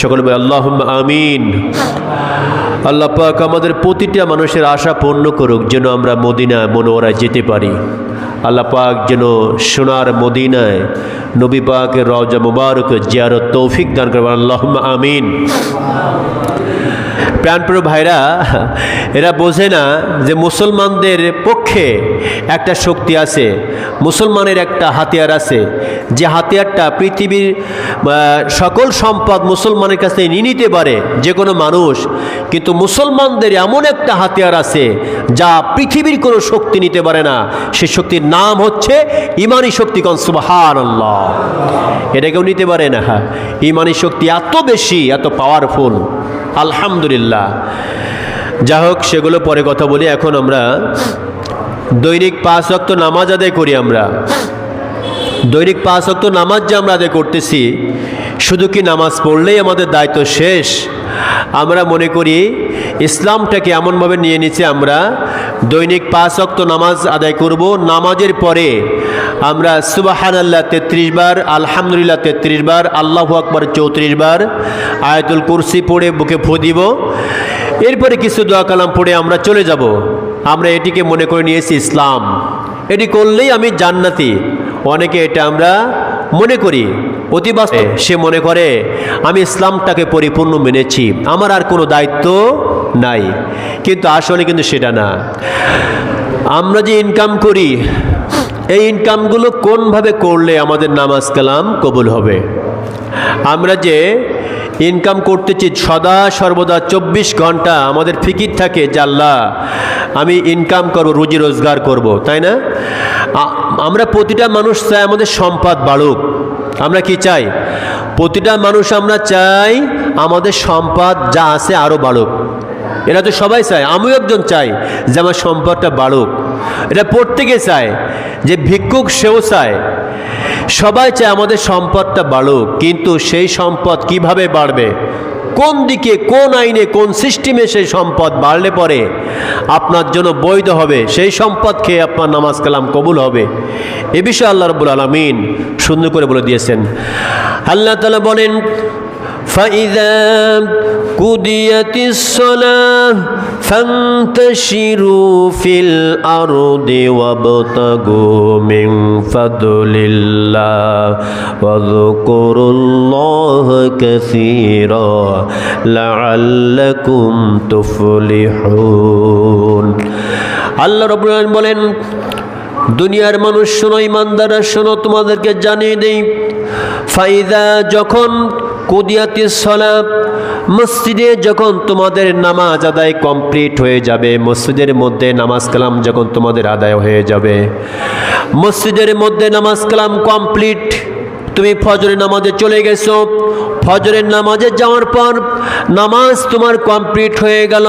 সকলে বলে আল্লাহ আমিন। আল্লাহ পাক আমাদের প্রতিটা মানুষের আশা পূর্ণ করুক যেন আমরা মদিনা মনোয়ারায় যেতে পারি। আল্লাহ পাক যেন সোনার মদিনায় নবী পাকের রওজা মুবারক জিয়ারত তৌফিক দান করবেন আল্লাহ আমিন। প্রাণপ্রিয় ভাইরা, এরা বোঝে না যে মুসলমানদের পক্ষে একটা শক্তি আছে, মুসলমানের একটা হাতিয়ার আছে। যে হাতিয়ারটা পৃথিবীর সকল সম্পদ মুসলমানের কাছে নিয়ে নিতে পারে যে কোনো মানুষ, কিন্তু মুসলমানদের এমন একটা হাতিয়ার আছে যা পৃথিবীর কোনো শক্তি নিতে পারে না। সে শক্তির নাম হচ্ছে ইমানি শক্তি কনসুবাহান আল্লাহ এটা কেউ নিতে পারে না। ইমানি শক্তি এত বেশি, এত পাওয়ারফুল আলহামদুলিল্লাহ। যা হোক, সেগুলো পরে কথা বলি। এখন আমরা দৈনিক পাঁচ অক্ত নামাজ আদায় করি আমরা। দৈনিক পাঁচ অক্ত নামাজ যে আমরা আদায় করতেছি, শুধু কি নামাজ পড়লেই আমাদের দায়িত্ব শেষ? আমরা মনে করি, ইসলামটাকে এমনভাবে নিয়ে নিচ্ছে আমরা দৈনিক পাঁচ অক্ত নামাজ আদায় করব। নামাজের পরে আমরা সুবাহান আল্লাহ তেত্রিশ বার, আলহামদুলিল্লাহ তেত্রিশ বার, আল্লাহ আকবর চৌত্রিশ বার আয়াতুল কুরসি পড়ে বুকে ফু দিব। এরপরে কিছু দোয়া কালাম পড়ে আমরা চলে যাব। আমরা এটিকে মনে করে নিয়েছি ইসলাম। এটি করলেই আমি জান্নাতি। অনেকে এটা আমরা মনে করি। অতি সে মনে করে, আমি ইসলামটাকে পরিপূর্ণ মেনেছি। আমার আর কোনো দায়িত্ব নাই। কিন্তু আসলে কিন্তু সেটা না। আমরা যে ইনকাম করি, এই ইনকামগুলো কোনভাবে করলে আমাদের নামাজ কালাম কবুল হবে? আমরা যে ইনকাম করতেছি সদা সর্বদা চব্বিশ ঘণ্টা আমাদের ফিকির থাকে জাল্লা আমি ইনকাম করব, রুজি রোজগার করব, তাই না? আমরা প্রতিটা মানুষ চাই আমাদের সম্পদ বাড়ুক। আমরা কি চাই? প্রতিটা মানুষ আমরা চাই আমাদের সম্পদ যা আছে আরও বাড়ুক। এরা তো সবাই চায়, আমিও একজন চাই যে আমার সম্পদটা বাড়ুক। এটা প্রত্যেকে চায় যে ভিক্ষুক সেও চায়। সবাই চায় আমাদের সম্পদটা বাড়ুক, কিন্তু সেই সম্পদ কীভাবে বাড়বে? কোন দিকে, কোন আইনে, কোন সিস্টেমে সেই সম্পদ বাড়লে পরে আপনার জন্য বৈধ হবে? সেই সম্পদ খেয়ে আপনার নামাজ কালাম কবুল হবে। এ বিষয়ে আল্লাহ রবুল আলমিন সুন্দর করে বলে দিয়েছেন। আল্লাহ তালা বলেন فإذا قضيت الصلاة فانتشروا في الأرض وابتغوا من فضل الله واذكروا الله كثيرا لعلكم تفلحون আল্লাহ রবুল আলমিন বলেন দুনিয়ার মানুষ শোনো ইমানদাররা শোনো তোমাদেরকে জানিয়ে দেই ফাইদা যখন কুদিয়াতি সলাপ মসজিদে যখন তোমাদের নামাজ আদায় কমপ্লিট হয়ে যাবে, মসজিদের মধ্যে নামাজ কালাম যখন তোমাদের আদায় হয়ে যাবে, মসজিদের মধ্যে নামাজ কালাম কমপ্লিট তুমি ফজরের নামাজে চলে গেছো। ফজরের নামাজে যাওয়ার পর নামাজ তোমার কমপ্লিট হয়ে গেল।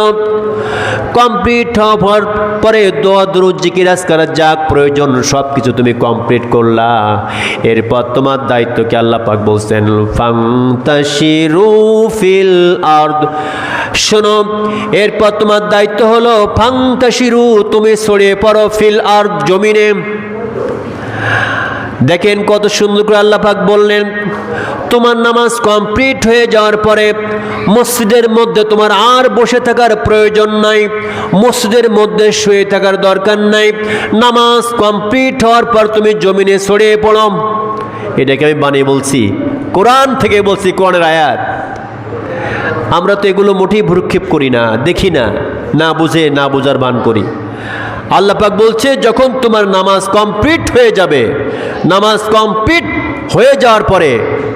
কমপ্লিট হওয়ার পরে দোয়া, দরুদ, জিকির, আজকার যাক প্রয়োজন সব কিছু তুমি কমপ্লিট করলা। এরপর তোমার দায়িত্বকে আল্লাহ পাক বলছেন ফাংতাশিরু ফিল আরদ। শোনো, এরপর তোমার দায়িত্ব হলো ফাংতাশিরু তুমি ছড়িয়ে পড়ো ফিল আরদ জমিনে। দেখেন কত সুন্দর করে আল্লাহ পাক বললেন, তোমার নামাজ কমপ্লিট হয়ে যাওয়ার পরে মসজিদের মধ্যে তোমার আর বসে থাকার প্রয়োজন নাই, মসজিদের মধ্যে শুয়ে থাকার দরকার নাই, নামাজ কমপ্লিট হওয়ার পর তুমি জমিনে ছড়িয়ে পড়ো। এটাকে আমি বানিয়ে বলছি, কোরআন থেকে বলছি, কোরআনের আয়াত। আমরা তো এগুলো মোটেই ভ্রুক্ষেপ করি না, দেখি না না বুঝে, না বোঝার বান করি। আল্লাহ পাক বলছে, যখন তোমার নামাজ কমপ্লিট হয়ে যাবে, নামাজ কমপ্লিট হয়ে যাওয়ার পরে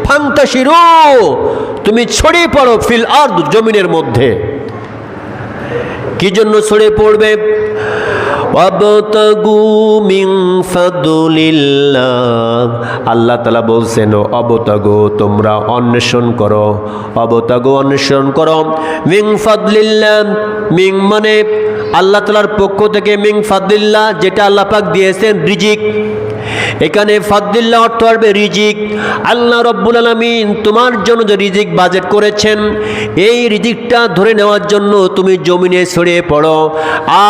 ফাংতাশিরু তুমি ছড়িয়ে পড়ো ফিল আর জমিনের মধ্যে। কি জন্য ছড়িয়ে পড়বে? আল্লাহ তালা বলছেন অবতগু, তোমরা অন্বেষণ করো। অবতগু, অন্বেষণ করো। মিং ফাদলিল্লাহ মিং মানে আল্লাহ তালার পক্ষ থেকে মিং ফাদলিল্লাহ, যেটা আল্লাহ পাক দিয়েছেন রিজিক। এখানে ফাদ্দিল্লা অর্থ আসবে রিজিক। আল্লাহ রব্বুল আলমিন তোমার জন্য যে রিজিক বাজেট করেছেন, এই রিজিকটা ধরে নেওয়ার জন্য তুমি জমিনে ছড়িয়ে পড়ো।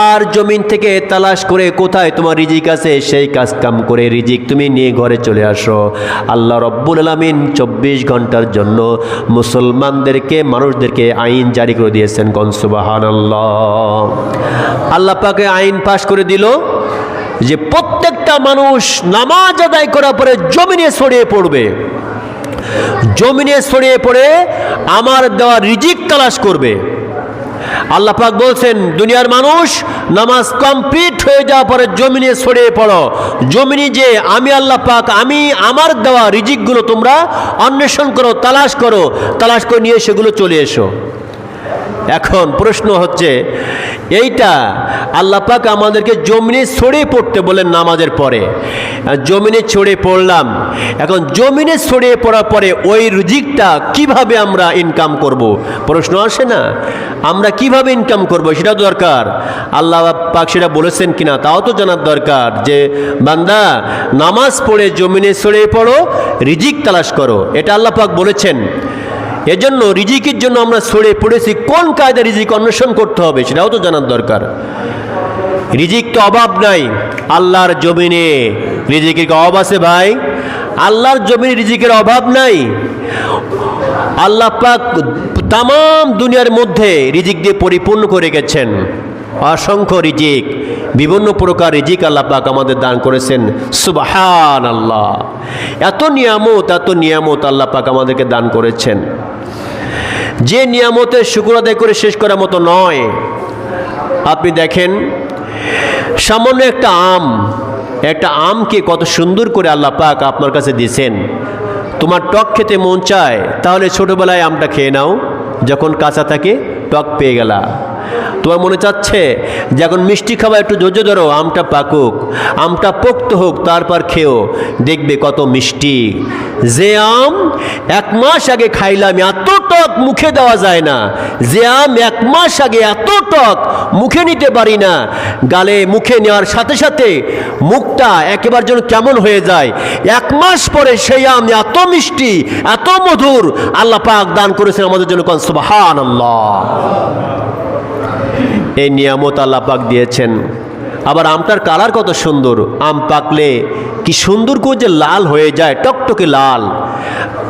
আর জমিন থেকে তালাশ করে কোথায় তোমার রিজিক আছে, সেই কাজ কাম করে রিজিক তুমি নিয়ে ঘরে চলে আসো। আল্লাহ রব্বুল আলমিন চব্বিশ ঘণ্টার জন্য মুসলমানদেরকে, মানুষদেরকে আইন জারি করে দিয়েছেন। কনসুবাহান আল্লাহ আল্লাহ পাকে আইন পাশ করে দিল। যে প্রত্যেকটা মানুষ নামাজ আদায় করার পরে জমিনে ছড়িয়ে পড়বে। জমিনে ছড়িয়ে পড়ে আমার দেওয়া রিজিক তালাশ করবে। আল্লাহ পাক বলছেন, দুনিয়ার মানুষ নামাজ কমপ্লিট হয়ে যাওয়ার পরে জমিনে ছড়িয়ে পড়ো। জমিনে যে আমি আল্লাহ পাক, আমি আমার দেওয়া রিজিকগুলো তোমরা অন্বেষণ করো, তালাশ করো, তালাশ করে নিয়ে সেগুলো চলে এসো। এখন প্রশ্ন হচ্ছে, এইটা আল্লাহ পাক আমাদেরকে জমিনে ছড়িয়ে পড়তে বলেন নামাজের পরে। জমিনে ছড়িয়ে পড়লাম, এখন জমিনে ছড়িয়ে পড়ার পরে ওই রিজিকটা কীভাবে আমরা ইনকাম করব? প্রশ্ন আসে না? আমরা কীভাবে ইনকাম করব সেটা দরকার। আল্লাহ পাক সেটা বলেছেন কিনা তাও তো জানার দরকার যে, বান্দা, নামাজ পড়ে জমিনে ছড়িয়ে পড়ো, রিজিক তালাশ করো। এটা আল্লাহ পাক বলেছেন। এজন্য রিজিকের জন্য আমরা ছড়ে পড়েছি। কোন কায়দা রিজিক অন্বেষণ করতে হবে সেটাও তো জানার দরকার। রিজিক তো অভাব নাই। আল্লাহর জমিনে রিজিকের অভাব আছে ভাই? আল্লাহর জমিনে রিজিকের অভাব নাই। আল্লাহ পাক তাম দুনিয়ার মধ্যে রিজিক দিয়ে পরিপূর্ণ করে গেছেন অসংখ্য রিজিক, বিভিন্ন প্রকার রিজিক আল্লাহ পাক আমাদের দান করেছেন। সুবাহান আল্লাহ এত নিয়ামত এত নিয়ামত আল্লাহ পাক আমাদেরকে দান করেছেন। যে নিয়ামতের শুকুর আদায় করে শেষ করার মতো নয়। আপনি দেখেন, সামান্য একটা আম, একটা আমকে কত সুন্দর করে আল্লাহ পাক আপনার কাছে দিয়েছেন। তোমার টক খেতে মন চায়, তাহলে ছোটোবেলায় আমটা খেয়ে নাও, যখন কাঁচা থাকে, টক পেয়ে গেলা। তোমার মনে চাচ্ছে যে এখন মিষ্টি খাবার একটু ধৈর্য ধরো, আমটা পাকুক, আমটা পোক্ত হোক, তারপর খেও। দেখবে কত মিষ্টি। যে আম এক মাস আগে খাইলাম, এত টক মুখে দেওয়া যায় না। যে আম এক মাস আগে এত টক মুখে নিতে পারি না। গালে মুখে নেওয়ার সাথে সাথে মুখটা একেবারে যেন কেমন হয়ে যায়। এক মাস পরে সেই আম এত মিষ্টি, এত মধুর, আল্লাহ পাক দান করেছেন আমাদের জন্য কনসবাহান আল্লাহ এই নিয়ামত আল্লাহ পাক দিয়েছেন। আবার আমটার কালার কত সুন্দর। আম পাকলে কি সুন্দর করে যে লাল হয়ে যায়, টকটকে লাল।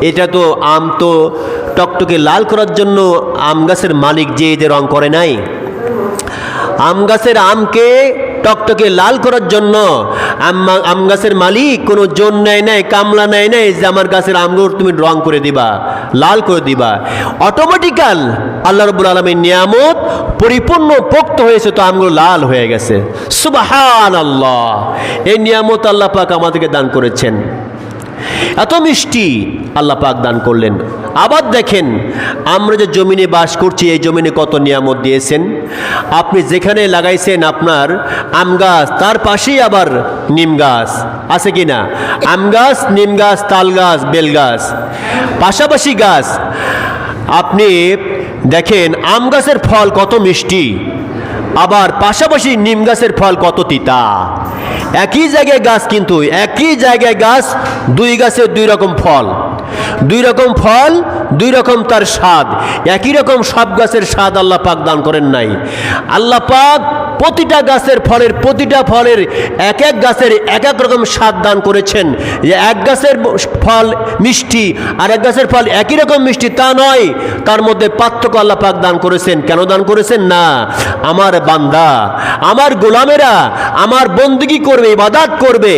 এটা তো আম তো টকটকে লাল করার জন্য আম গাছের মালিক যে এদের রং করে নাই। আম গাছের আমকে টকটকে লাল করার জন্য। আম গাছের মালিক কোনো জোন নেয় নাই, কামলা নেয় নাই, যে আমার গাছের আমগুলো তুমি রং করে দিবা, লাল করে দিবা। অটোমেটিক্যাল আল্লাহ রবুল আলমীর নিয়ামত পরিপূর্ণ পোক্ত হয়েছে, তো আমগুলো লাল হয়ে গেছে। সুবাহান আল্লাহ এই নিয়ামত আল্লাহ পাক আমাদেরকে দান করেছেন। এত মিষ্টি আল্লাহ পাক দান করলেন। আবার দেখেন, আমরা যে জমিনে বাস করছি, এই জমিনে কত নিয়ামত দিয়েছেন। আপনি যেখানে লাগাইছেন আপনার আম গাছ, তার পাশেই আবার নিম গাছ। আছে কি না? আম গাছ, নিম গাছ, তাল গাছ, বেল গাছ। পাশাপাশি গাছ। আপনি দেখেন, আম গাছের ফল কত মিষ্টি। আবার পাশাপাশি নিম গাছের ফল কত তিতা। একই জায়গায় গাছ কিন্তু একই জায়গায় গাছ দুই গাছের দুই রকম ফল। দুই রকম ফল, দুই রকম তার স্বাদ। একই রকম সব গাছের স্বাদ আল্লাহ পাক দান করেন নাই। আল্লাহ পাক প্রতিটা গাছের ফলের প্রতিটা ফলের এক এক গাছের এক এক রকম স্বাদ দান করেছেন। যে এক গাছের ফল মিষ্টি আর এক গাছের ফল একই রকম মিষ্টি তা নয়, তার মধ্যে পার্থক্য আল্লাহ পাক দান করেছেন। কেন দান করেছেন? না, আমার বান্দা, আমার গোলামেরা আমার বন্দিগি করবে, ইবাদাত করবে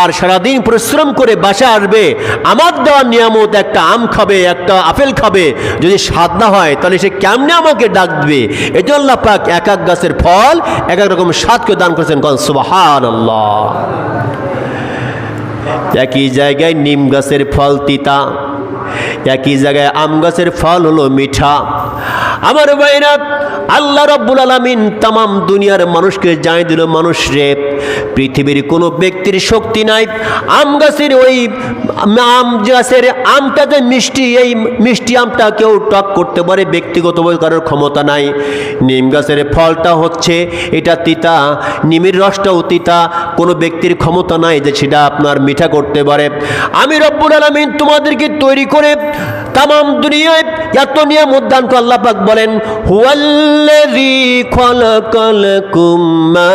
আর সারাদিন পরিশ্রম করে বাসা আসবে। আমার দেওয়ার নিয়ামত একটা আম খাবে, একটা আপেল খাবে, যদি স্বাদ না হয়, তাহলে সে কেমনে আমাকে ডাক দেবে? জন্য আল্লাহ পাক এক এক গাছের ফল, এক এক রকম স্বাদকে দান করেছেন সুবাহান আল্লাহ একই জায়গায় নিম গাছের ফল তিতা একই জায়গায় আম গাছের ফল হলো মিঠা। আমার ভাইরা, আল্লাহ রব্বুল আলমিন তামাম দুনিয়ার মানুষকে জানিয়ে দিল, মানুষ রে, পৃথিবীর কোনো ব্যক্তির শক্তি নাই। আম গাছের ওই আম গাছের আমটা যে মিষ্টি, এই মিষ্টি আমটা কেউ টক করতে পারে, ব্যক্তিগত কারোর ক্ষমতা নাই। নিম গাছের ফলটা হচ্ছে, এটা তিতা, নিমের রসটাও তিতা, কোনো ব্যক্তির ক্ষমতা নাই যে সেটা আপনার মিঠা করতে পারে। আমি রব্বুল আলমিন তোমাদেরকে তৈরি করে তামাম দুনিয়ায় এত উদ্যান আল্লাহ পাক বলেন, হুয়াল্লাযী খালাকালাকুম মা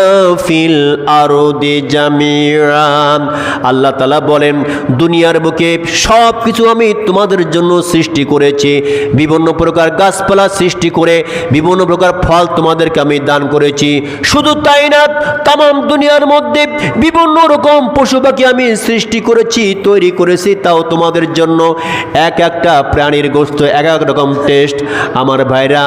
আরদি জামিআন। আল্লাহ তাআলা বলেন, দুনিয়ার বুকে সব কিছু আমি তোমাদের জন্য সৃষ্টি করেছি। বিভিন্ন প্রকার গাছপালা সৃষ্টি করে বিভিন্ন প্রকার ফল তোমাদেরকে আমি দান করেছি। শুধু তাই না, তামাম দুনিয়ার মধ্যে বিভিন্ন রকম পশু পাখি আমি সৃষ্টি করেছি, তৈরি করেছি তাও তোমাদের জন্য। এক একটা প্রাণীর গোস্ত, এক এক রকম টেস্ট আমার ভাইরা,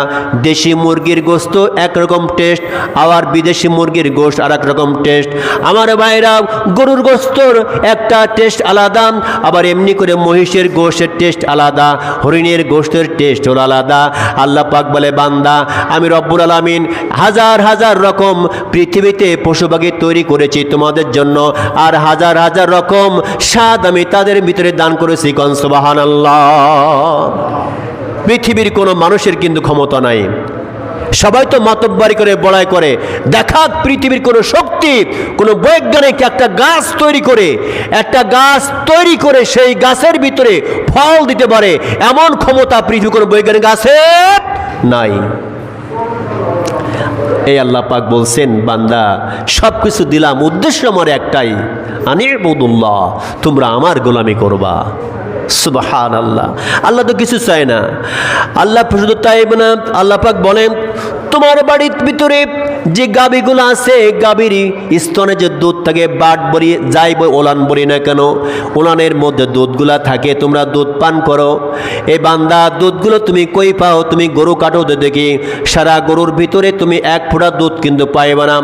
দেশি মুরগির গোস্ত একরকম টেস্ট আবার বিদেশি মুরগির গোস্ত আর রকম টেস্ট আমার ভাইরা, গরুর গোস্তর একটা টেস্ট আলাদা। আবার এমনি করে মহিষের গোষ্ঠের টেস্ট আলাদা। হরিণের গোষ্ঠের টেস্ট হলো আলাদা। আল্লাহ পাক বলে, বান্দা, আমি রব্বুল আলামিন হাজার হাজার রকম পৃথিবীতে পশু পাখি তৈরি করেছি তোমাদের জন্য। আর হাজার হাজার রকম স্বাদ আমি তাদের ভিতরে দান করেছি কনসবাহান পৃথিবীর কোনো মানুষের কিন্তু ক্ষমতা নাই। সবাই তো মাতব্বারি করে, বড়াই করে। দেখাক পৃথিবীর কোনো শক্তি, কোনো বৈজ্ঞানিক একটা গাছ তৈরি করে, একটা গাছ তৈরি করে সেই গাছের ভিতরে ফল দিতে পারে। এমন ক্ষমতা পৃথিবীর কোনো বৈজ্ঞানিক গাছের নাই। এই আল্লাহ পাক বলছেন, বান্দা সব কিছু দিলাম, উদ্দেশ্য আমার একটাই আনির বদুল্লাহ তোমরা আমার গোলামি করবা। সুবাহান আল্লাহ আল্লাহ তো কিছু চায় না। আল্লাহ শুধু তাই না আল্লাহ পাক বলেন তোমার বাড়ির ভিতরে যে গাবিগুলো আছে গাবির স্তনে যে দুধ থাকে, বাট বড়ি যাই বই, ওলান বলি না কেন, ওলানের মধ্যে দুধগুলা থাকে, তোমরা দুধ পান করো। এই বান্দা, দুধগুলো তুমি কই পাও? তুমি গরু কাটো দেখি, সারা গরুর ভিতরে তুমি এক ফোঁটা দুধ কিন্তু পাইবে না।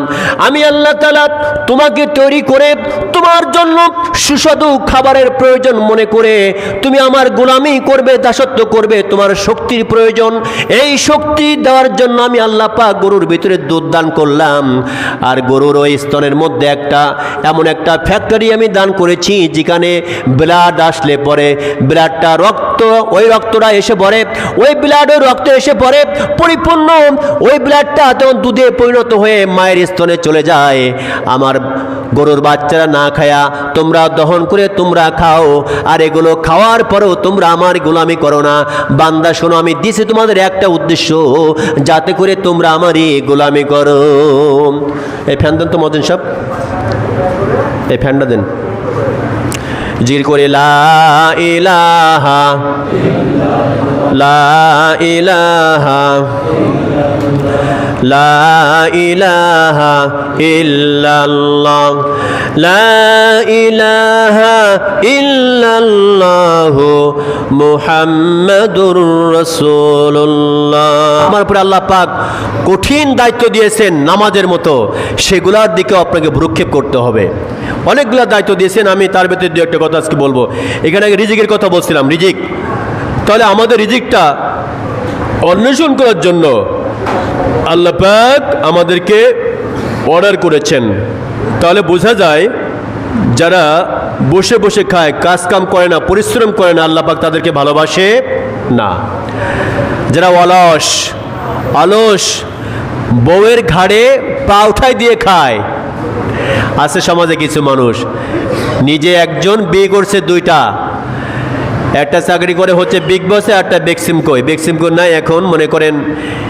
আমি আল্লাহ তালা তোমাকে তৈরি করে, তোমার জন্য সুস্বাদু খাবারের প্রয়োজন মনে করে, তুমি আমার গোলামি করবে, দাসত্ব করবে, তোমার শক্তির প্রয়োজন। এই শক্তি দেওয়ার জন্য আমি আল্লাহ পাক গরুর ভিতরে দুধ দান করলাম। আর গরুর ওই স্তনের মধ্যে একটা, এমন একটা ফ্যাক্টরি আমি দান করেছি, যেখানে ব্লাড আসলে পরে ব্লাডটা রক্ত, ওই রক্তটা এসে পড়ে ওই ব্লাড ওই রক্ত এসে পড়ে পরিপূর্ণ ওই ব্লাডটা তখন দুধে পরিণত হয়ে মায়ের স্তনে চলে যায়। আমার গরুর বাচ্চারা না খায়া, তোমরা দহন করে তোমরা খাও, আর এগুলো খাওয়ার পরেও তোমরা আমার গোলামি করো না। বান্দা, শোনো, আমি দিছি তোমাদের একটা উদ্দেশ্য, যাতে করে তোমরা আমারই গোলামি করো। এই ফ্যান দেন তো মতেন সব। এই ফ্যানটা দেন। জির করে, লা লা ইলাহা। লা ইলাহা ইল্লাল্লাহ, লা ইলাহা ইল্লাল্লাহ মুহাম্মাদুর রাসূলুল্লাহ। আমার উপরে আল্লাহ পাক কঠিন দায়িত্ব দিয়েছেন নামাজের মতো, সেগুলার দিকে আপনাকে ভ্রুক্ষেপ করতে হবে। অনেকগুলো দায়িত্ব দিয়েছেন, আমি তার ভেতরে দু একটা কথা আজকে বলব। এখানে আগে রিজিকের কথা বলছিলাম, রিজিক। তাহলে আমাদের রিজিকটা অন্বেষণ করার জন্য আল্লাহ পাক আমাদেরকে অর্ডার করেছেন। তাহলে বোঝা যায়, যারা বসে বসে খায়, কাজ কাম করে না, পরিশ্রম করে না, আল্লাহ পাক তাদেরকে ভালোবাসে না। যারা অলস অলস, বউয়ের ঘাড়ে পা উঠাই দিয়ে খায়। আছে সমাজে কিছু মানুষ, নিজে একজন বিয়ে করছে দুইটা একটা চাকরি করে হচ্ছে বিগ বসে একটা বেক্সিমকোয় বেক্সিমকো নাই এখন, মনে করেন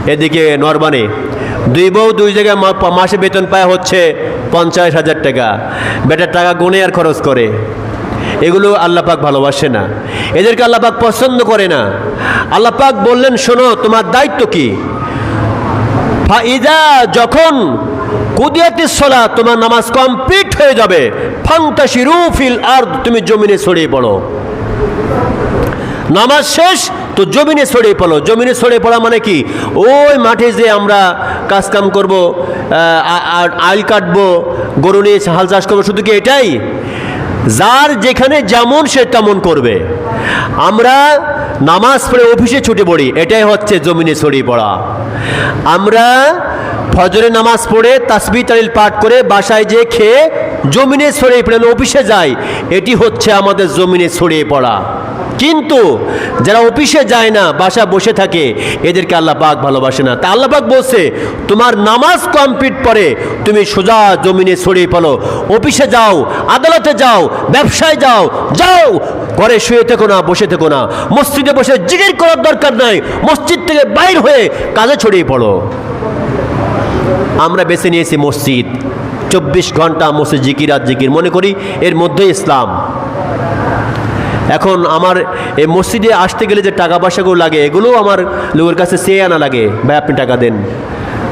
এদিকে নরবানে। দুই বউ, দুই জায়গায় মাসে বেতন পায় হচ্ছে পঞ্চাশ হাজার টাকা। বেটার টাকা গুনে আর খরচ করে। এগুলো আল্লাপাক ভালোবাসে না। এদেরকে আল্লাপাক পছন্দ করে না। আল্লাপাক বললেন, শোনো, তোমার দায়িত্ব কি? ফাইজা যখন কুদিয়াতি সলা, তোমার নামাজ কমপ্লিট হয়ে যাবে, ফান্তাশিরু ফিল আর তুমি জমিনে ছড়িয়ে পড়ো। নামাজ শেষ, তো জমিনে ছড়িয়ে পড়ো জমিনে ছড়িয়ে পড়া মানে কি? ওই মাঠে যে আমরা কাজকাম করব আর আইল কাটবো, গরু নিয়ে হাল চাষ করব, শুধু কি এটাই? যার যেখানে যেমন সে তেমন করবে। আমরা নামাজ পড়ে অফিসে ছুটে পড়ি, এটাই হচ্ছে জমিনে ছড়িয়ে পড়া। আমরা ফজরে নামাজ পড়ে তাসবি তালিল পাঠ করে বাসায় যেয়ে খেয়ে জমিনে ছড়িয়ে পড়ে আমি অফিসে যাই এটি হচ্ছে আমাদের জমিনে ছড়িয়ে পড়া। কিন্তু যারা অফিসে যায় না বাসা বসে থাকে, এদেরকে আল্লাহ পাক ভালোবাসে না। তা আল্লাহ পাক বলছে, তোমার নামাজ কমপ্লিট পরে তুমি সোজা জমিনে ছড়িয়ে পড়ো। অফিসে যাও, আদালতে যাও, ব্যবসায় যাও যাও। ঘরে শুয়ে থেকো না, বসে থেকো না। মসজিদে বসে জিগির করার দরকার নাই। মসজিদ থেকে বাইর হয়ে কাজে ছড়িয়ে পড়ো। আমরা বেছে নিয়েছি মসজিদ। চব্বিশ ঘণ্টা মসজিদ জিকির আর জিকির। মনে করি এর মধ্যে ইসলাম। এখন আমার এই মসজিদে আসতে গেলে যে টাকা পয়সাগুলো লাগে, এগুলোও আমার লোকের কাছে চেয়ে আনা লাগে। ভাই, আপনি টাকা দেন।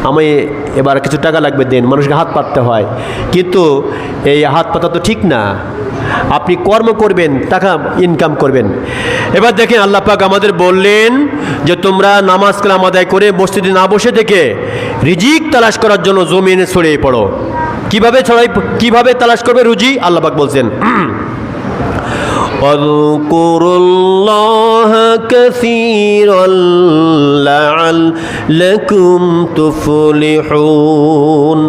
আমি এবার কিছু টাকা লাগবে, দেন। মানুষকে হাত পাততে হয়। কিন্তু এই হাত পাতা তো ঠিক না। আপনি কর্ম করবেন টাকা ইনকাম করবেন এবার দেখেন আল্লাহ পাক আমাদের বললেন যে তোমরা নামাজ কালাম আদায় করে মসজিদে না বসে থেকে রিজিক তালাশ করার জন্য জমিনে ছড়িয়ে পড়ো কিভাবে ছড়াই কিভাবে তালাশ করবে রুজি আল্লাহ পাক বলছেন واذكروا الله كثيرا لعلكم تفلحون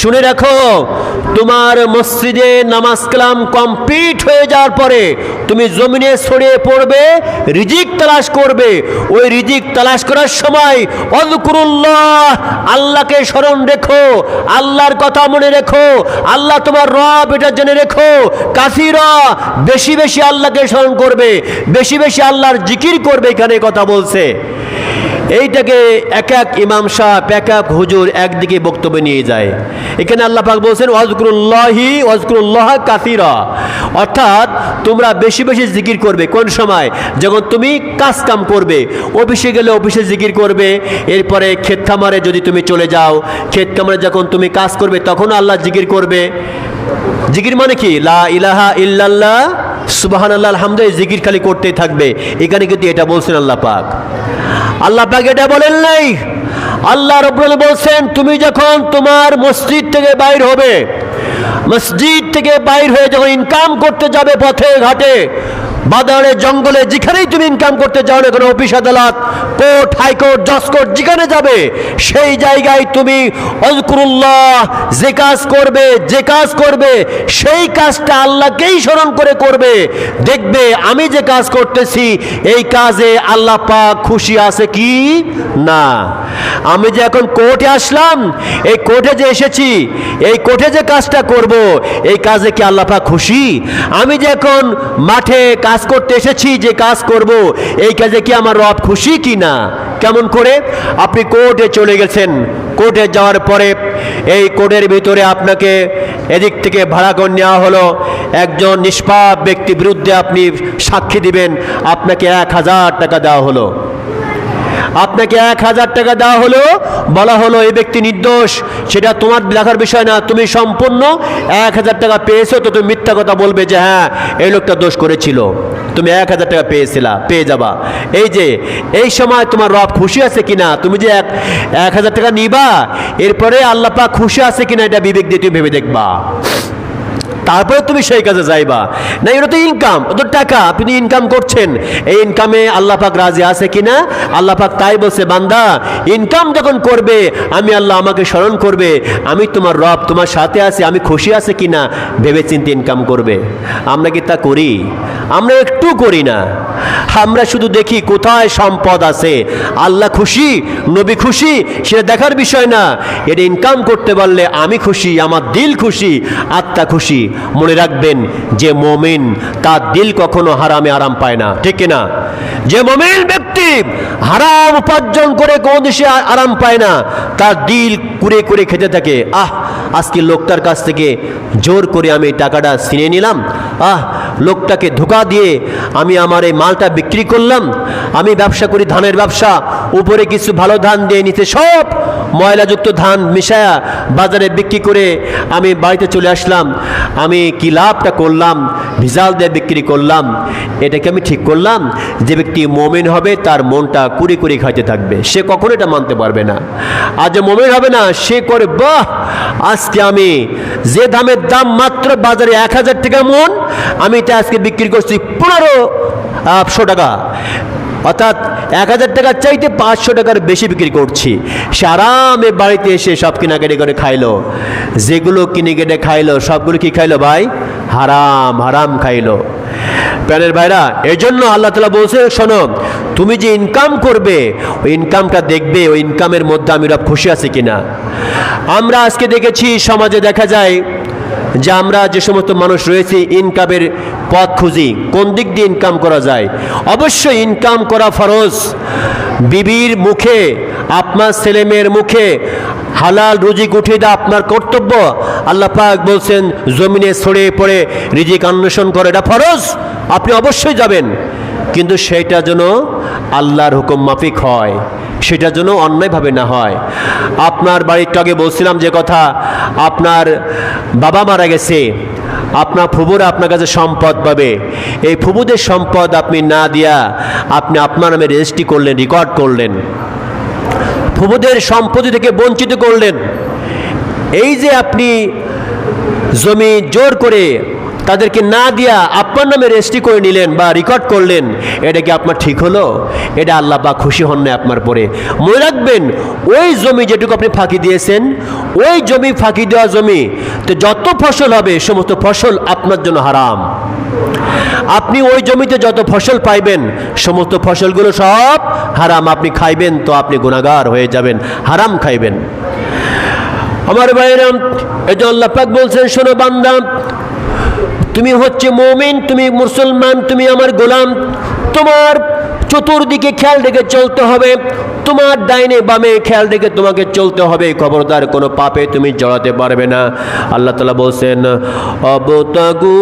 শুনে রাখো, তোমার মসজিদে নামাজ কালাম কমপ্লিট হয়ে যাওয়ার পরে তুমি জমিনে ছড়িয়ে পড়বে, রিজিক তালাশ করবে। ওই রিজিক তালাশ করার সময় অজকুরুল্লাহ আল্লাহকে স্মরণ রেখো, আল্লাহর কথা মনে রেখো, আল্লাহ তোমার রব, এটা জেনে রেখো কাফিরা বেশি বেশি আল্লাহকে স্মরণ করবে, বেশি বেশি আল্লাহর জিকির করবে, এখানে কথা বলছে। এইটাকে এক এক ইমাম সাহেব এক এক হুজুর একদিকে বক্তব্য নিয়ে যায়। এখানে আল্লাহ পাক বলছেন, ওয়াজকুরুল্লাহি ওয়াজকুরুল্লাহ কাসিরা। অর্থাৎ তোমরা বেশি বেশি জিকির করবে। কোন সময়? যখন তুমি কাজ কাম করবে, অফিসে গেলে অফিসে জিকির করবে, এরপরে ক্ষেত খামারে যদি তুমি চলে যাও, ক্ষেত খামারে যখন তুমি কাজ করবে তখন আল্লাহ জিকির করবে। জিকির মানে কি? লা ইলাহা ইল্লাল্লাহ সুবাহান আল্লাহ আলহামদুলিল্লাহ জিকির খালি করতেই থাকবে। এখানে কিন্তু এটা বলছেন আল্লাহ পাক। আল্লাহ পাক এটা বলেন নাই। আল্লাহ রব্বুল বলছেন, তুমি যখন তোমার মসজিদ থেকে বাইর হবে, মসজিদ থেকে বাইর হয়ে যখন ইনকাম করতে যাবে পথে ঘাটে বাজারে জঙ্গলে যেখানেই তুমি ইনকাম করতে যাও না কোনো, অফিস, আদালত, কোর্ট, হাইকোর্ট, জজ কোর্ট, যেখানে যাবে, সেই জায়গায় তুমি অজকুরুল্লাহ যে কাজ করবে, যে কাজ করবে, সেই কাজটা আল্লাহকেই স্মরণ করে করবে। দেখবে, আমি যে কাজ করতেছি, এই কাজে আল্লাহ পাক খুশি আছে কি? না। আমি যে এখন কোর্টে আসলাম, এই কোর্টে যে এসেছি, এই কোর্টে যে কাজটা করব, এই কাজে কি আল্লাহ পাক খুশি? আমি যে এখন মাঠে কাজ করতে এসেছি, যে কাজ করব, এই কাজে কি আমার রব খুশি কি না কেমন করে? আপনি কোর্টে চলে গেছেন। কোর্টে যাওয়ার পরে এই কোর্টের ভিতরে আপনাকে এদিক থেকে ভাড়া করে নেওয়া হলো। একজন নিষ্পাপ ব্যক্তি বিরুদ্ধে আপনি সাক্ষী দিবেন। আপনাকে এক হাজার টাকা দেওয়া হলো। আপনাকে এক হাজার টাকা দেওয়া হলো, বলা হলো, এই ব্যক্তি নির্দোষ, সেটা তোমার দেখার বিষয় না, তুমি সম্পূর্ণ এক হাজার টাকা পেয়েছ, তো তুমি মিথ্যা কথা বলবে যে হ্যাঁ এই লোকটা দোষ করেছিল। তুমি এক হাজার টাকা পেয়েছিলা, পেয়ে যাবা। এই যে, এই সময় তোমার রব খুশি আছে কিনা? তুমি যে এক এক হাজার টাকা নিবা, এরপরে আল্লাহ পাক খুশি আছে কিনা, এটা বিবেক দিয়ে তুমি ভেবে দেখবা। তারপরে তুমি সেই কাজে যাইবা। না এটা তো ইনকাম ও তো টাকা আপনি ইনকাম করছেন। এই ইনকামে আল্লাহ পাক রাজি আছে কিনা? আল্লাহ পাক তাই বলছে, বান্দা ইনকাম যখন করবে, আমি আল্লাহ আমাকে স্মরণ করবে, আমি তোমার রব, তোমার সাথে আছি, আমি খুশি আছে কিনা? ভেবে চিন্তে ইনকাম করবে। আমরা কি তা করি? আমরা একটু করি না। আমরা শুধু দেখি কোথায় সম্পদ আছে। আল্লাহ খুশি, নবী খুশি, সেটা দেখার বিষয় না। এটা ইনকাম করতে পারলে আমি খুশি, আমার দিল খুশি, আত্মা খুশি। মনে রাখবেন, যে মমিন তার দিল কখনো হারামে আরাম পায় না, ঠিক না যে মমিন ব্যক্তি হারাম উপার্জন করে কোনো দেশে আরাম পায় না, তার দিল কুড়ে কুড়ে খেতে থাকে। আহ, আজকে লোকটার কাছ থেকে জোর করে আমি টাকাটা ছিনে নিলাম। আহ, লোকটাকে ধোকা দিয়ে আমি আমার এই মালটা বিক্রি করলাম। আমি ব্যবসা করি ধানের ব্যবসা, উপরে কিছু ভালো ধান দিয়ে নিতে সব ময়লাযুক্ত ধান মিশায়া বাজারে বিক্রি করে আমি বাড়িতে চলে আসলাম। আমি কি লাভটা করলাম? ভিজাল দিয়ে বিক্রি করলাম। এটাকে আমি ঠিক করলাম যে ব্যক্তি মোমেন হবে, তার মনটা কুড়ি কুড়ি খাইতে থাকবে। সে কখনো এটা মানতে পারবে না। আর যে মোমেন হবে না, সে করে, বাহ! আজকে আমি যে দামের দাম মাত্র বাজারে এক হাজার টাকা মন, আমি এটা আজকে বিক্রি করছি পনেরো আটশো টাকা। অর্থাৎ এক হাজার টাকার চাইতে পাঁচশো টাকার বেশি বিক্রি করছি। সে আরামে বাড়িতে এসে সব কেনাকাটি করে খাইলো। যেগুলো কিনে কেটে খাইলো, সবগুলো কি খাইলো ভাই? হারাম হারাম খাইলো। প্যানের ভাইরা এই জন্য আল্লাহ তালা বলছে, শোনো, তুমি যে ইনকাম করবে, ওই ইনকামটা দেখবে, ওই ইনকামের মধ্যে আমি খুশি আছি কিনা। আমরা আজকে দেখেছি, সমাজে দেখা যায় যে আমরা যে সমস্ত মানুষ রয়েছে ইনকামের পথ খুঁজি, কোন দিক দিয়ে ইনকাম করা যায়? অবশ্যই ইনকাম করা ফরজ। বিবির মুখে, আপনার ছেলে মেয়ের মুখে হালাল রুজিক উঠিয়ে দেওয়া আপনার কর্তব্য। আল্লাহ পাক বলছেন, জমিনে ছড়িয়ে পড়ে রিজিক অন্বেষণ করে, এটা ফরজ। আপনি অবশ্যই যাবেন। কিন্তু সেইটা যেন আল্লাহর হুকুম মাফিক হয়। সেটা যেন অন্যায়ভাবে না হয়। আপনার বাড়ির টগে বলছিলাম যে কথা, আপনার বাবা মারা গেছে, আপনার ফুবুরা আপনার কাছে সম্পদ পাবে। এই ফুবুদের সম্পদ আপনি না দিয়া আপনি আপনার নামে রেজিস্ট্রি করলেন, রেকর্ড করলেন। ফুবুদের সম্পত্তি থেকে বঞ্চিত করলেন। এই যে আপনি জমি জোর করে তাদেরকে না দিয়া আপনার নামে রেজিস্ট্রি করে নিলেন বা রেকর্ড করলেন, এটা কি আপনার ঠিক হলো? এটা আল্লাহ বা খুশি হন না আপনার পরে। মনে রাখবেন, ওই জমি যেটুকু আপনি ফাঁকি দিয়েছেন, ওই জমি ফাঁকি দেওয়া জমি, তো যত ফসল হবে সমস্ত ফসল আপনার জন্য হারাম। আপনি ওই জমিতে যত ফসল পাইবেন, সমস্ত ফসলগুলো সব হারাম। আপনি খাইবেন তো আপনি গুণাগার হয়ে যাবেন, হারাম খাইবেন। আমার ভাইরাম এই আল্লাহ পাক বলছেন, শোনো বান্দা তুমি হচ্ছে মৌমিন তুমি মুসলমান তুমি আমার গোলাম তোমার চতুর্দিকে খেয়াল রেখে চলতে হবে। তোমার ডাইনে বামে খেয়াল রেখে তোমাকে চলতে হবে। খবরদার কোনো পাপে তুমি জড়াতে পারবে না। আল্লাহ তালা বলছেন, অবতাগু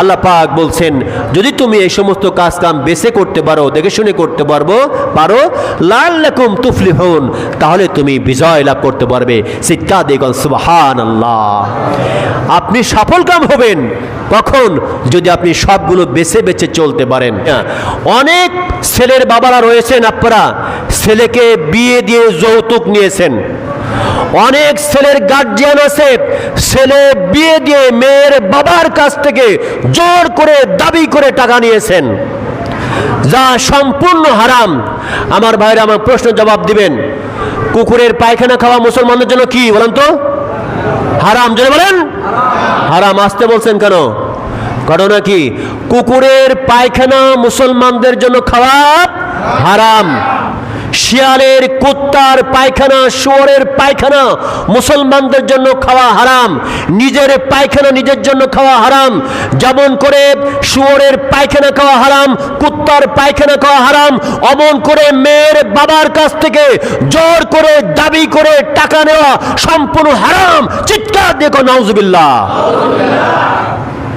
আল্লাহ পাক বলছেন, যদি তুমি এই সমস্ত কাজ কাম বেছে করতে পারো, দেখে শুনে করতে পারব, পারো, লাআল্লাকুম তুফলিহুন, তাহলে তুমি বিজয় লাভ করতে পারবে। সিক্কা দেখুন সুবহানাল্লাহ। আপনি সফল কাম হবেন কখন? যদি আপনি সবগুলো বেছে বেছে চলতে পারেন। অনেক ছেলের বাবারা রয়েছেন আপনারা, ছেলেকে বিয়ে দিয়ে যৌতুক নিয়েছেন। অনেক ছেলের গার্জিয়ান আছে, ছেলে বিয়ে দিয়ে মেয়ের বাবার কাছ থেকে জোর করে, দাবি করে টাকা নিয়েছেন। যা সম্পূর্ণ হারাম। আমার ভাইরা আমার প্রশ্ন জবাব দিবেন কুকুরের পায়খানা খাওয়া মুসলমানদের জন্য কি বলেন তো? হারাম জন বলেন। হারাম, আসতে বলছেন কেন? ঘটনা কি? কুকুরের পায়খানা মুসলমানদের জন্য খাওয়া হারাম। শিয়ালের কুত্তার পায়খানা, শুয়োরের পায়খানা মুসলমানদের জন্য খাওয়া হারাম। নিজের পায়খানা নিজের জন্য খাওয়া হারাম। যেমন করে শুয়োরের পায়খানা খাওয়া হারাম, কুত্তার পায়খানা খাওয়া হারাম, অমন করে মেয়ের বাবার কাছ থেকে জোর করে দাবি করে টাকা নেওয়া সম্পূর্ণ হারাম। চিৎকার দেখো নাউজুবিল্লাহ।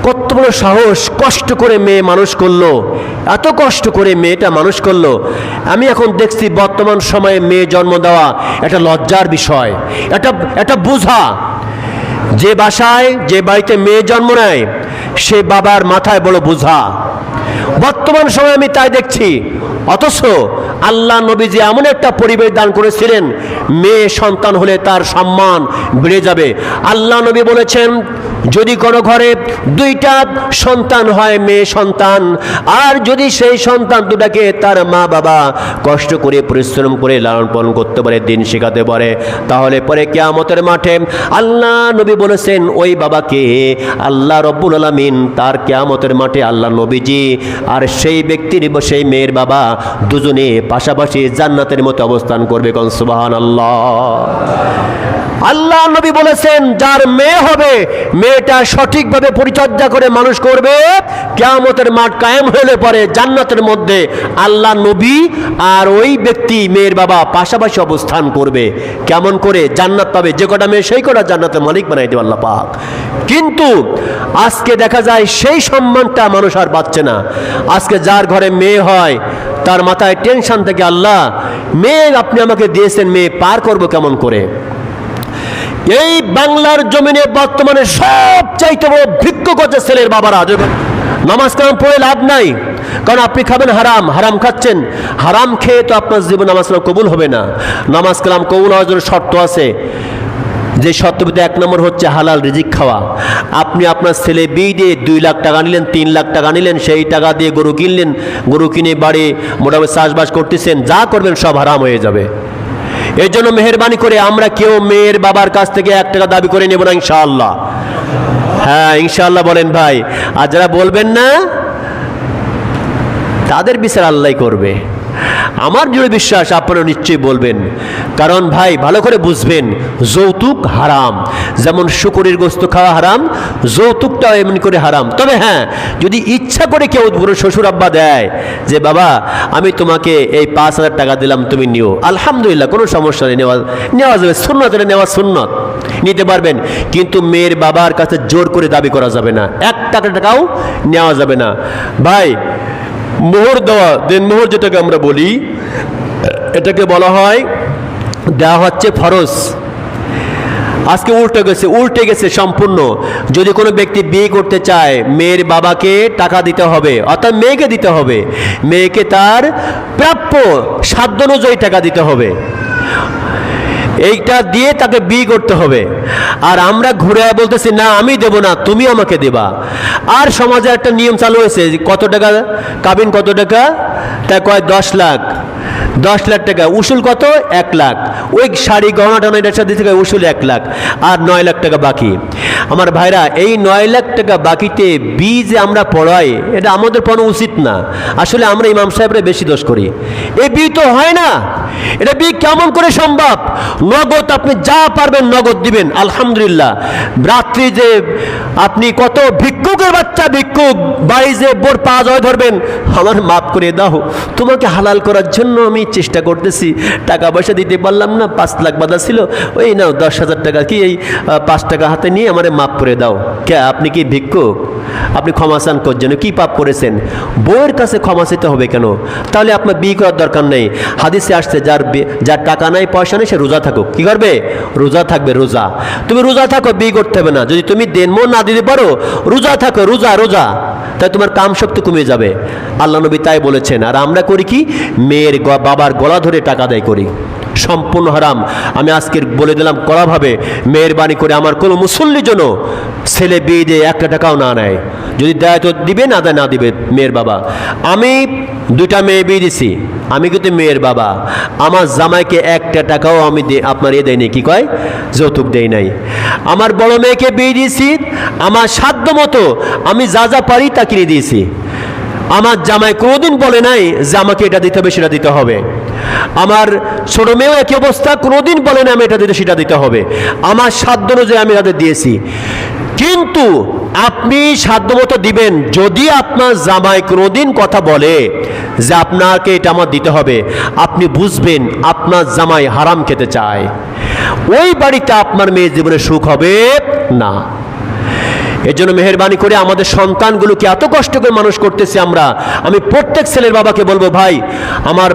কত বড় সাহস, কষ্ট করে মেয়ে মানুষ করল। এত কষ্ট করে মেয়েটা মানুষ করল। আমি এখন দেখছি বর্তমান সময়ে মেয়ে জন্ম দেওয়া এটা লজ্জার বিষয় এটা এটা বোঝা। যে বাসায়, যে বাড়িতে মেয়ে জন্ম নেয়, সে বাবার মাথায় বলো বোঝা। বর্তমান সময়ে আমি তাই দেখছি। অথচ আল্লাহ নবী যে এমন একটা পরিবেশ দান করেছিলেন, মেয়ে সন্তান হলে তার সম্মান বেড়ে যাবে। আল্লাহ নবী বলেছেন, যদি কোনো ঘরে দুইটা সন্তান হয়, মেয়ে সন্তান, আর যদি সেই সন্তান দুটাকে তার মা বাবা কষ্ট করে, পরিশ্রম করে, লালন পালন করতে পারে, দিন শেখাতে পারে, তাহলে পরে কেয়ামতের মাঠে আল্লাহ নবী বলেছেন, ওই বাবাকে আল্লাহ রব্বুল আলমিন তার কেয়ামতের মাঠে আল্লাহ নবীজি আর সেই ব্যক্তির সেই মেয়ের বাবা দুজনে পাশাপাশি জান্নাতের মতো অবস্থান করবে কন? সুবাহান আল্লাহ আল্লাহ নবী বলেছেন, যার মেয়ে হবে, মেয়েটা সঠিকভাবে পরিচর্যা করে মানুষ করবে, কেয়ামতের মাঠ কায়েম হলে পরে জান্নাতের মধ্যে আল্লাহ নবী আর ওই ব্যক্তি মেয়ের বাবা পাশাপাশি অবস্থান করবে। কেমন করে? জান্নাত পাবে, যে কটা মেয়ে, সেই কটা জান্নাতের মালিক বানাই দেবে আল্লাহ পাক। কিন্তু আজকে দেখা যায় সেই সম্মানটা মানুষ আর পাচ্ছে না। আজকে যার ঘরে মেয়ে হয়, তার মাথায় টেনশন থেকে, আল্লাহ, মেয়ে আপনি আমাকে দিয়েছেন, মেয়ে পার করব কেমন করে? এই বাংলার জমিনে বর্তমানে সব চাইতে বড় ভিক্ষুক হচ্ছে ছেলের বাবারা। নামাজ কালাম পড়ে লাভ নাই। কারণ আপনি খাবেন হারাম হারাম খাচ্ছেন। হারাম খেয়ে তো আপনার জীবন নামাজ কবুল হবে না। নামাজ কালাম কবুল হওয়ার জন্য শর্ত আছে। যে শর্তবিতে এক নম্বর হচ্ছে হালাল রিজিক খাওয়া। আপনি আপনার ছেলে বিয়ে দিয়ে দুই লাখ টাকা নিলেন, তিন লাখ টাকা নিলেন, সেই টাকা দিয়ে গরু কিনলেন, গরু কিনে বাড়ি মোটামুটি চাষবাস করতেছেন, যা করবেন সব হারাম হয়ে যাবে। এর জন্য মেহরবানি করে আমরা কেউ মেয়ের বাবার কাছ থেকে এক টাকা দাবি করে নেব না, ইনশাআল্লাহ। হ্যাঁ ইনশাআল্লাহ বলেন ভাই। আর যারা বলবেন না, তাদের বিচার আল্লাহ করবে। আমার দৃঢ় বিশ্বাস আপনারা নিশ্চয়ই বলবেন। কারণ ভাই, ভালো করে বুঝবেন, যৌতুক হারাম। যেমন শুকুরের গোস্ত খাওয়া হারাম যৌতুকটাও এমন করে হারাম। তবে হ্যাঁ যদি ইচ্ছা করে কেউ পুরো শ্বশুর আব্বা দেয় যে, বাবা, আমি তোমাকে এই পাঁচ হাজার টাকা দিলাম, তুমি নিও। আলহামদুলিল্লাহ, কোনো সমস্যা নেই, নেওয়া নেওয়া যাবে। সুন্নত এটা নেওয়া সুন্নত। নিতে পারবেন। কিন্তু মেয়ের বাবার কাছে জোর করে দাবি করা যাবে না। এক টাকা টাকাও নেওয়া যাবে না। ভাই মোহর দেওয়া, দেন মোহর যেটাকে আমরা বলি, এটাকে বলা হয়, দেওয়া হচ্ছে ফরজ। আজকে উল্টে গেছে উল্টে গেছে সম্পূর্ণ। যদি কোনো ব্যক্তি বিয়ে করতে চায়, মেয়ের বাবাকে টাকা দিতে হবে, অর্থাৎ মেয়েকে দিতে হবে। মেয়েকে তার প্রাপ্য সাধ্য অনুযায়ী টাকা দিতে হবে। এইটা দিয়ে তাকে বিয়ে করতে হবে। আর আমরা ঘুরে বলতেছি, না, আমি দেব না, তুমি আমাকে দেবা। আর সমাজে একটা নিয়ম চালু হয়েছে কত টাকা, কাবিন কত টাকা? তা কয়, দশ লাখ। দশ লাখ টাকা, উসুল কত? এক লাখ। ওই শাড়ি গহনা টনা এটার সাথে থেকে উসুল এক লাখ। আর নয় লাখ টাকা বাকি। আমার ভাইরা, এই নয় লাখ টাকা বাকিতে বি যে আমরা পড়াই, এটা আমাদের পড়ানো উচিত না। আসলে আমরা ইমাম সাহেবরা বেশি দোষ করি। এই বি তো হয় না। এটা বি কেমন করে সম্ভব? নগদ আপনি যা পারবেন নগদ দিবেন, আলহামদুলিল্লাহ। রাত্রি যে আপনি কত ভিক্ষুকের বাচ্চা, ভিক্ষুক, বাড়ি যে বোর পা জয় ধরবেন, আমার মাফ করে দাও। তোমাকে হালাল করার জন্য আমি চেষ্টা করতেছি। টাকা পয়সা দিতে পারলাম না, পাঁচ লাখ বাধা ছিল। ওই নাও, দশ হাজার টাকা। কি এই পাঁচ টাকা হাতে নিয়ে আমারে মাফ করে দাও। কে, আপনি কি ভিক্ষুক? আপনি ক্ষমা চান করছেন কি পাপ করেছেন? বউয়ের কাছে ক্ষমা চাইতে হবে কেন? তাহলে আপনার বিয়ে করার দরকার নেই। হাদিসে আসছে, যার যার টাকা নাই, পয়সা নেই, সে রোজা থাকুক। কি করবে? রোজা থাকবে, রোজা। তুমি রোজা থাকো, বিয়ে করতে হবে না। যদি তুমি দেনমো না দিতে পারো, রোজা থাকো, রোজা রোজা। তাই তোমার কাম শক্তি কমে যাবে। আল্লাহ নবী তাই বলেছেন, আর আমরা করি কি? মেয়ের বাবার গলা ধরে টাকা দেয় করি। সম্পূর্ণ হারাম। আমি আজকে বলে দিলাম কড়াভাবে মেহরবানি করে আমার কোনো মুসল্লির জন্য ছেলে বিয়ে দিয়ে একটা টাকাও না নেয়। যদি দেয় তো দিবে, না দেয়, না দিবে, মেয়ের বাবা। আমি দুইটা মেয়ে বিয়ে দিছি, আমি কিন্তু মেয়ের বাবা। আমার জামাইকে একটা টাকাও আমি আপনার এ দেয়নি, কি কয়? যৌতুক দেই নাই। আমার বড় মেয়েকে বিয়ে দিয়েছি, আমার সাধ্য মতো আমি যা যা পারি তা কিনে দিয়েছি। আমার জামাই কোনোদিন বলে নাই যে আমাকে এটা দিতে হবে, সেটা দিতে হবে। আমার ছোট মেয়েও একই অবস্থা, কোনোদিন বলে না আমি এটা দিতে, সেটা দিতে হবে। আমার সাধ্য অনুযায়ী আমি তাদের দিয়েছি। কিন্তু আপনি সাধ্যমতো দিবেন, যদি আপনার জামাই কোনোদিন কথা বলে যে আপনাকে এটা আমার দিতে হবে, আপনি বুঝবেন আপনার জামাই হারাম খেতে চায়। ওই বাড়িতে আপনার মেয়ের জীবনে সুখ হবে না। এর জন্য মেহরবানি করে আমাদের সন্তানগুলোকে এত কষ্ট করে মানুষ করতেছি আমরা। আমি প্রত্যেক ছেলের বাবাকে বলব, ভাই, আমার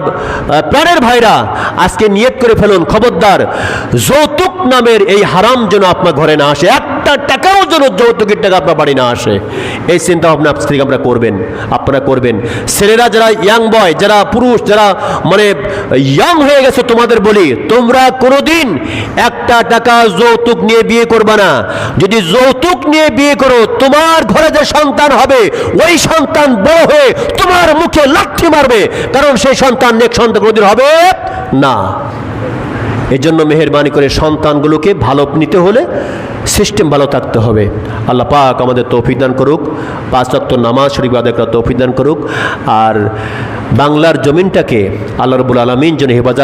প্রাণের ভাইরা, আজকে নিয়ত করে ফেলুন। খবরদার, যৌতুক নামের এই হারাম যেন আপনার ঘরে না আসে। একটা টাকাও যেন যৌতুকের টাকা আপনার বাড়ি না আসে। এই চিন্তা ভাবনা থেকে আমরা করবেন, আপনারা করবেন। ছেলেরা যারা ইয়াং বয় যারা পুরুষ, যারা মানে ইয়াং হয়ে গেছে তোমাদের বলি, তোমরা কোনোদিন একটা টাকা যৌতুক নিয়ে বিয়ে করবে না। যদি যৌতুক নিয়ে বিয়ে করো, তোমার ঘরে যে সন্তান হবে, ওই সন্তান বড় হয়ে তোমার মুখে লাঠি মারবে। কারণ সেই সন্তান নেক সন্তান কোনোদিন হবে না। এই জন্য মেহরবানি করে সন্তানগুলোকে ভালো নিতে হলে সিস্টেম ভালো থাকতে হবে। আল্লাহ পাক আমাদের তৌফিক দান করুক রক্ত নামাজ শরীফ আদায় দান করুক, আর বাংলার জমিনটাকে আল্লাহ রবুল আলমিন যেন হেফাজত